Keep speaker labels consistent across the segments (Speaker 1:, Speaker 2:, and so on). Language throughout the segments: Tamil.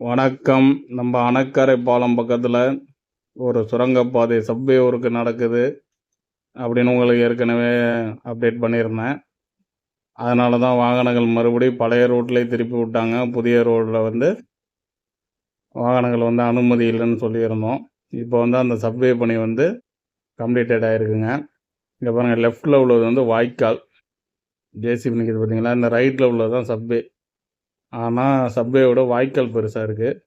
Speaker 1: வணக்கம். நம்ம அணக்கரை பாலம் பக்கத்தில் ஒரு சுரங்கப்பாதை சப்வே ஊருக்கு நடக்குது அப்படின்னு உங்களுக்கு ஏற்கனவே அப்டேட் பண்ணியிருந்தேன். அதனால தான் வாகனங்கள் மறுபடியும் பழைய ரோட்லேயே திருப்பி விட்டாங்க. புதிய ரோட்டில் வந்து வாகனங்கள் வந்து அனுமதி இல்லைன்னு சொல்லியிருந்தோம். இப்போ வந்து அந்த சப்வே பணி வந்து கம்ப்ளீட்டட் ஆகிருக்குங்க இங்கே பாருங்கள் லெஃப்டில் உள்ளது வந்து வாய்க்கால். ஜேசிபி நிற்கிது பார்த்தீங்களா இந்த ரைட்டில் உள்ளது தான் சப்வே. ஆனால் சப்வேயோட வாய்க்கால் பெருசாக இருக்குது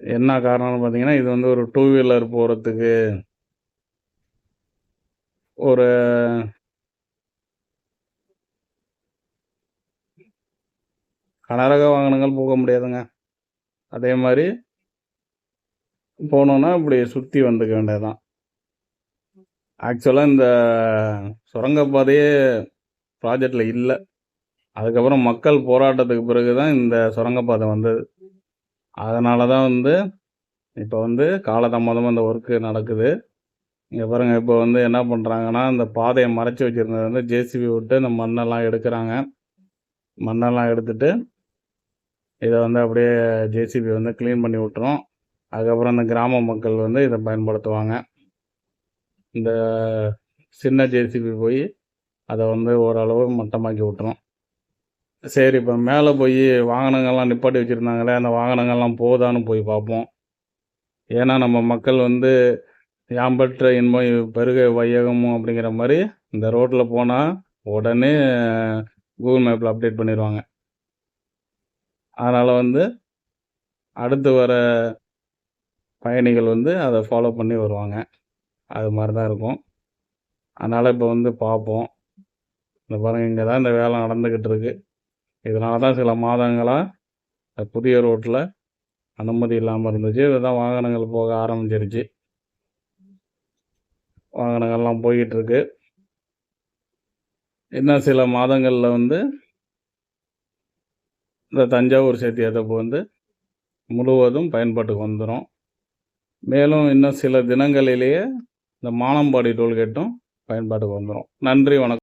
Speaker 1: என்ன காரணம்னு பார்த்தீங்கன்னா இது வந்து ஒரு டூ வீலர் போகிறதுக்கு ஒரு கனரக வாகனங்கள் போக முடியாதுங்க. அதே மாதிரி போனோன்னா இப்படி சுற்றி வந்துக்க வேண்டியதுதான். ஆக்சுவலாக இந்த சுரங்கப்பாதையே ப்ராஜெக்டில் இல்லை. அதுக்கப்புறம் மக்கள் போராட்டத்துக்கு பிறகு தான் இந்த சுரங்கப்பாதை வந்தது. அதனால தான் வந்து இப்போ வந்து காலதாமதமாக இந்த ஒர்க்கு நடக்குது. இங்கே பாருங்கள் இப்போ வந்து என்ன பண்ணுறாங்கன்னா இந்த பாதையை மறைச்சி வச்சுருந்தது வந்து ஜேசிபி விட்டு இந்த மண்ணெல்லாம் எடுக்கிறாங்க. மண்ணெல்லாம் எடுத்துட்டு இதை வந்து அப்படியே ஜேசிபி வந்து க்ளீன் பண்ணி விட்டுரும். அதுக்கப்புறம் இந்த கிராம மக்கள் வந்து இதை பயன்படுத்துவாங்க. இந்த சின்ன ஜேசிபி போய் அதை வந்து ஓரளவு மட்டமாக்கி விட்டுரும். சரி இப்போ மேலே போய் வாகனங்கள்லாம் நிப்பாட்டி வச்சுருந்தாங்களே அந்த வாகனங்கள்லாம் போதான்னு போய் பார்ப்போம் ஏன்னா நம்ம மக்கள் வந்து யாம்பற்ற இன்பம் பெருக வையகமும் அப்படிங்கிற மாதிரி இந்த ரோட்டில் போனால் உடனே கூகுள் மேப்பில் அப்டேட் பண்ணிடுவாங்க அதனால் வந்து அடுத்து வர பயணிகள் வந்து அதை ஃபாலோ பண்ணி வருவாங்க. அது மாதிரி தான் இருக்கும். அதனால் இப்போ வந்து பார்ப்போம் இந்த பாருங்கள் இங்கே தான் இந்த வேலை நடந்துக்கிட்டு இருக்குது இதனால தான் சில மாதங்களாக புதிய ரோட்டில் அனுமதி இல்லாமல் இருந்துச்சு. இதுதான் வாகனங்கள் போக ஆரம்பிச்சிருச்சு. வாகனங்கள்லாம் போய்கிட்டுருக்கு இன்னும் சில மாதங்களில் வந்து இந்த தஞ்சாவூர் சேத்தியாத்தப்பு வந்து முழுவதும் பயன்பாட்டுக்கு வந்துடும் மேலும் இன்னும் சில தினங்களிலேயே இந்த மானம்பாடி டோல்கேட்டும் பயன்பாட்டுக்கு வந்துடும் நன்றி வணக்கம்.